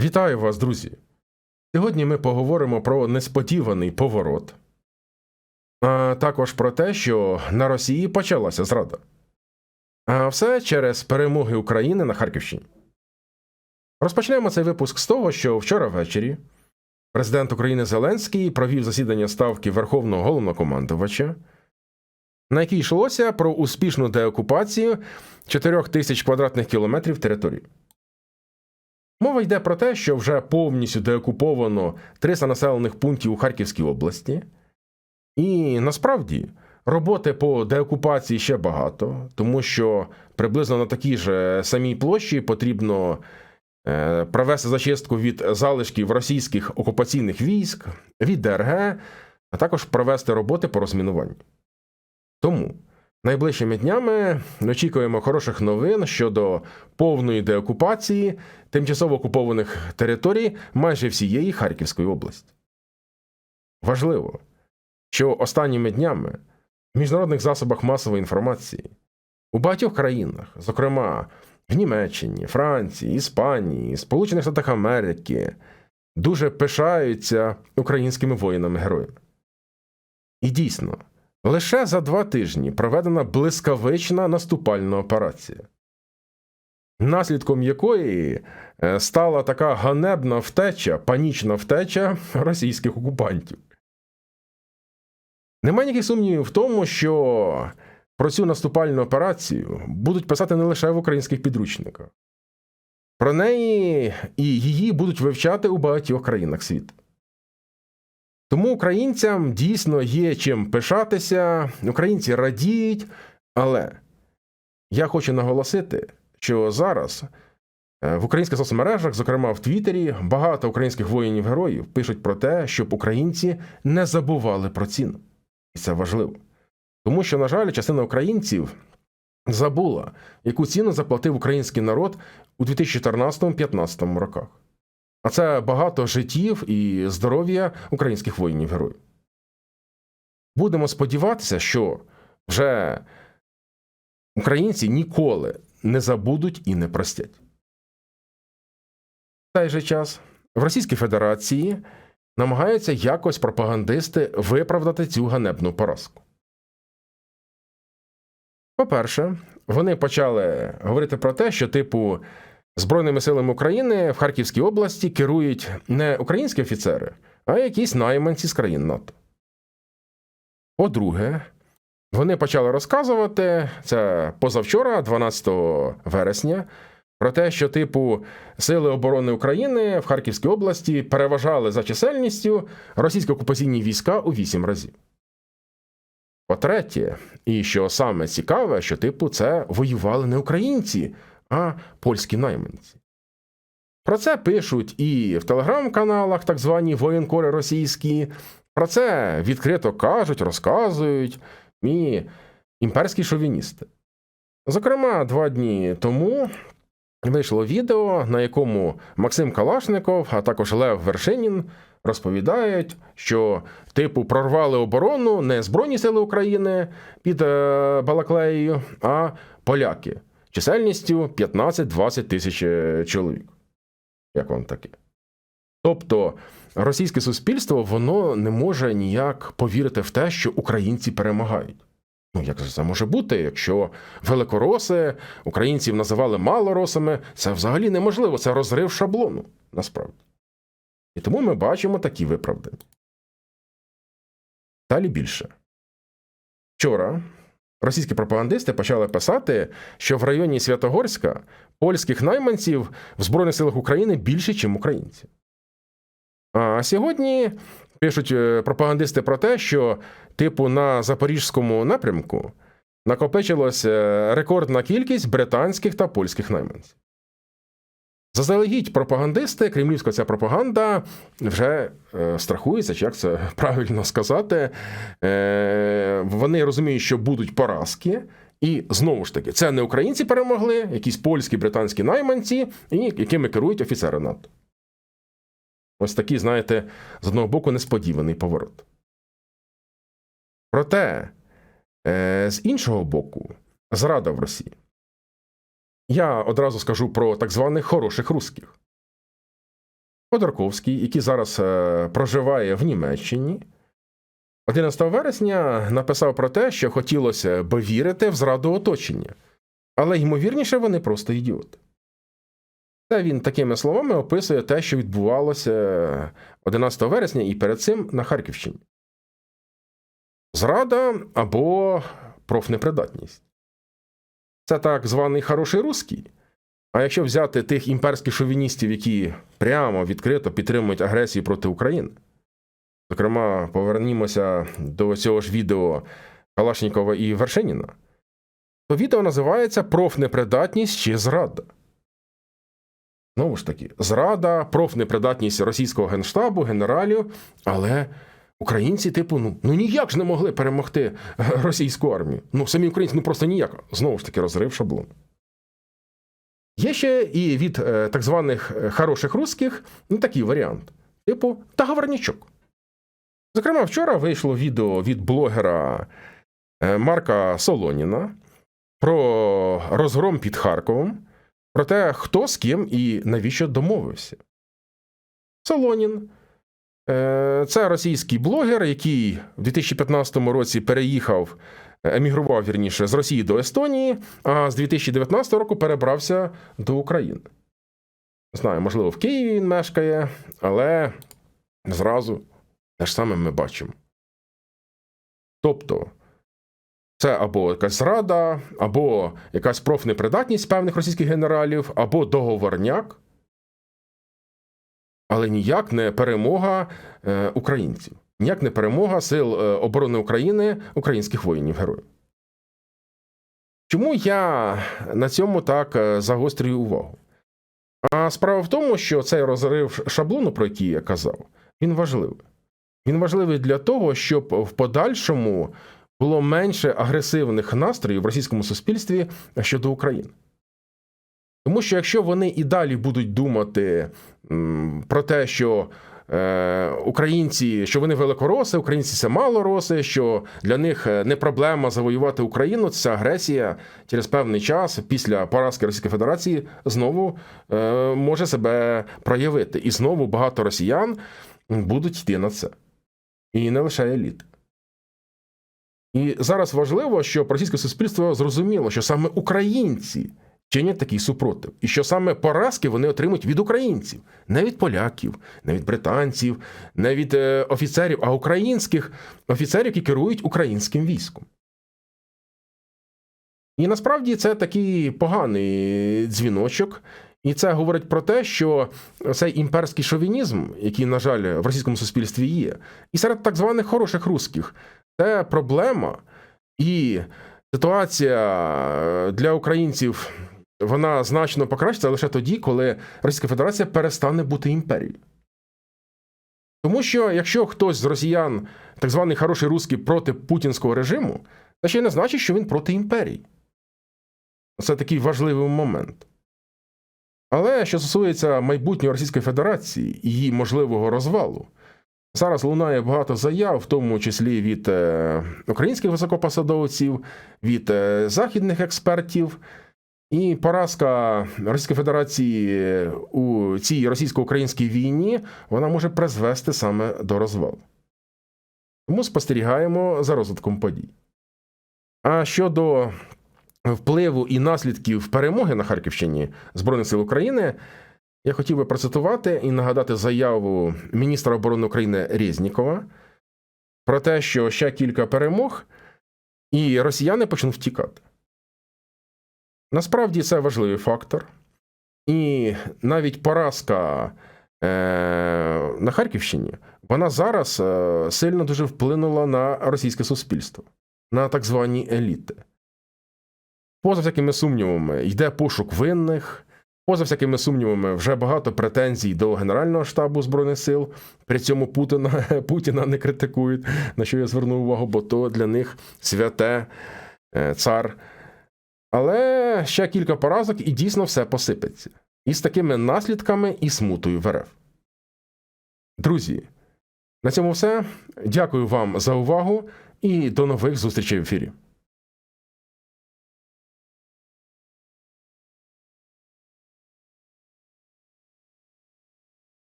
Вітаю вас, друзі! Сьогодні ми поговоримо про несподіваний поворот, а також про те, що на Росії почалася зрада. А все через перемоги України на Харківщині. Розпочнемо цей випуск з того, що вчора ввечері президент України Зеленський провів засідання ставки Верховного головнокомандувача, на якій йшлося про успішну деокупацію 4 тисяч квадратних кілометрів території. Мова йде про те, що вже повністю деокуповано 300 населених пунктів у Харківській області, і насправді роботи по деокупації ще багато, тому що приблизно на такій же самій площі потрібно е, провести зачистку від залишків російських окупаційних військ, від ДРГ, а також провести роботи по розмінуванню. Тому найближчими днями очікуємо хороших новин щодо повної деокупації тимчасово окупованих територій майже всієї Харківської області. Важливо, що останніми днями в міжнародних засобах масової інформації у багатьох країнах, зокрема в Німеччині, Франції, Іспанії, Сполучених Штатах Америки, дуже пишаються українськими воїнами-героями. І дійсно, лише за два тижні проведена блискавична наступальна операція наслідком якої е, стала така ганебна втеча, панічна втеча російських окупантів. Немає ніяких сумнівів в тому, що про цю наступальну операцію будуть писати не лише в українських підручниках. Про неї і її будуть вивчати у багатьох країнах світу. Тому українцям дійсно є чим пишатися, українці радіють, але я хочу наголосити, що зараз е, в українських соцмережах, зокрема в Твіттері, багато українських воїнів-героїв пишуть про те, щоб українці не забували про ціну. І це важливо. Тому що, на жаль, частина українців забула, яку ціну заплатив український народ у 2014-2015 роках. А це багато життів і здоров'я українських воїнів-героїв. Будемо сподіватися, що вже українці ніколи не забудуть і не простять. В той же час в Російській Федерації намагаються якось пропагандисти виправдати цю ганебну поразку. По-перше, вони почали говорити про те, що, типу, Збройними силами України в Харківській області керують не українські офіцери, а якісь найманці з країн НАТО. По-друге, вони почали розказувати це позавчора, 12 вересня, про те, що, типу, Сили оборони України в Харківській області переважали за чисельністю російсько окупаційні війська у 8 разів. По-третє, і що саме цікаве, що, типу, це воювали не українці, а польські найманці. Про це пишуть і в телеграм-каналах, так звані воєнкори російські, про це відкрито кажуть, розказують і імперські шовіністи. Зокрема, два дні тому вийшло відео, на якому Максим Калашников, а також Лев Вершинін розповідають, що, типу, прорвали оборону не Збройні Сили України під е, Балаклеєю, а поляки чисельністю 15-20 тисяч е, чоловік. Як вам таке? Тобто російське суспільство воно не може ніяк повірити в те, що українці перемагають. Ну, як це може бути, якщо великороси українців називали малоросами, це взагалі неможливо, це розрив шаблону, насправді. І тому ми бачимо такі виправдання. Далі більше. Вчора російські пропагандисти почали писати, що в районі Святогорська польських найманців в Збройних силах України більше, ніж українців. А сьогодні пишуть е, пропагандисти про те, що, типу, на запорізькому напрямку накопичилася рекордна кількість британських та польських найманців. Заздалегідь пропагандисти, кремлівська ця пропаганда вже е, страхується, чи як це правильно сказати. Е, Вони розуміють, що будуть поразки. І знову ж таки, це не українці перемогли, якісь польські британські найманці, якими керують офіцери НАТО. Ось такий, знаєте, з одного боку, несподіваний поворот. Проте, е, з іншого боку, зрада в Росії. Я одразу скажу про так званих хороших русських. Ходорковський, який зараз е, проживає в Німеччині, 11 вересня написав про те, що хотілося би вірити в зраду оточення, але ймовірніше вони просто ідіоти. Це він такими словами описує те, що відбувалося 11 вересня і перед цим на Харківщині. Зрада або профнепридатність. Це так званий хороший русський. А якщо взяти тих імперських шовіністів, які прямо відкрито підтримують агресію проти України, зокрема, повернімося до цього ж відео Калашнікова і Вершиніна, то відео називається Профнепридатність чи зрада. Знову ж таки, зрада, профнепридатність російського генштабу, генералів, але українці, типу, ну, ну ніяк ж не могли перемогти російську армію. Ну, самі українці, ну просто ніяк. Знову ж таки, розрив шаблон. Є ще і від е, так званих е, хороших русських ну, такий варіант: типу, таговорнячок. Зокрема, вчора вийшло відео від блогера е, Марка Солоніна про розгром під Харковом, про те, хто з ким і навіщо домовився. Солонін е, це російський блогер, який в 2015 році переїхав, емігрував вірніше з Росії до Естонії, а з 2019 року перебрався до України. Не знаю, можливо, в Києві він мешкає, але зразу те ж саме ми бачимо. Тобто, це або якась зрада, або якась профнепридатність певних російських генералів, або договорняк, але ніяк не перемога е, українців, ніяк не перемога Сил е, оборони України, українських воїнів героїв. Чому я на цьому так е, загострюю увагу? А справа в тому, що цей розрив шаблону, про який я казав, він важливий. Він важливий для того, щоб в подальшому було менше агресивних настроїв в російському суспільстві щодо України. Тому що якщо вони і далі будуть думати про те, що е, українці, що вони великороси, українці це малороси, що для них е, не проблема завоювати Україну, ця агресія через певний час після поразки Російської Федерації знову е, може себе проявити. І знову багато росіян будуть йти на це. І не лише еліти. І зараз важливо, щоб російське суспільство зрозуміло, що саме українці чинять такий супротив, і що саме поразки вони отримують від українців, не від поляків, не від британців, не від е, офіцерів, а українських офіцерів, які керують українським військом. І насправді це такий поганий дзвіночок, і це говорить про те, що цей імперський шовінізм, який, на жаль, в російському суспільстві є, і серед так званих хороших русських, це проблема, і ситуація для українців вона значно покращиться лише тоді, коли Російська Федерація перестане бути імперією. Тому що якщо хтось з росіян, так званий хороший русський, проти путінського режиму, це ще не значить, що він проти імперії. Це такий важливий момент. Але що стосується майбутньої Російської Федерації і її можливого розвалу, зараз лунає багато заяв, в тому числі від е, українських високопосадовців, від е, західних експертів. І поразка Російської Федерації у цій російсько-українській війні вона може призвести саме до розвалу. Тому спостерігаємо за розвитком подій. А щодо впливу і наслідків перемоги на Харківщині Збройних сил України, я хотів би процитувати і нагадати заяву міністра оборони України Резнікова про те, що ще кілька перемог, і росіяни почнуть втікати. Насправді це важливий фактор. І навіть поразка е, на Харківщині вона зараз е, сильно дуже вплинула на російське суспільство, на так звані еліти. Поза всякими сумнівами, йде пошук винних. Поза всякими сумнівами, вже багато претензій до Генерального штабу Збройних сил. При цьому Путіна Путіна не критикують, на що я звернув увагу, бо то для них святе е, цар. Але ще кілька поразок і дійсно все посипеться. І з такими наслідками і смутою в РФ. Друзі, на цьому все. Дякую вам за увагу і до нових зустрічей в ефірі.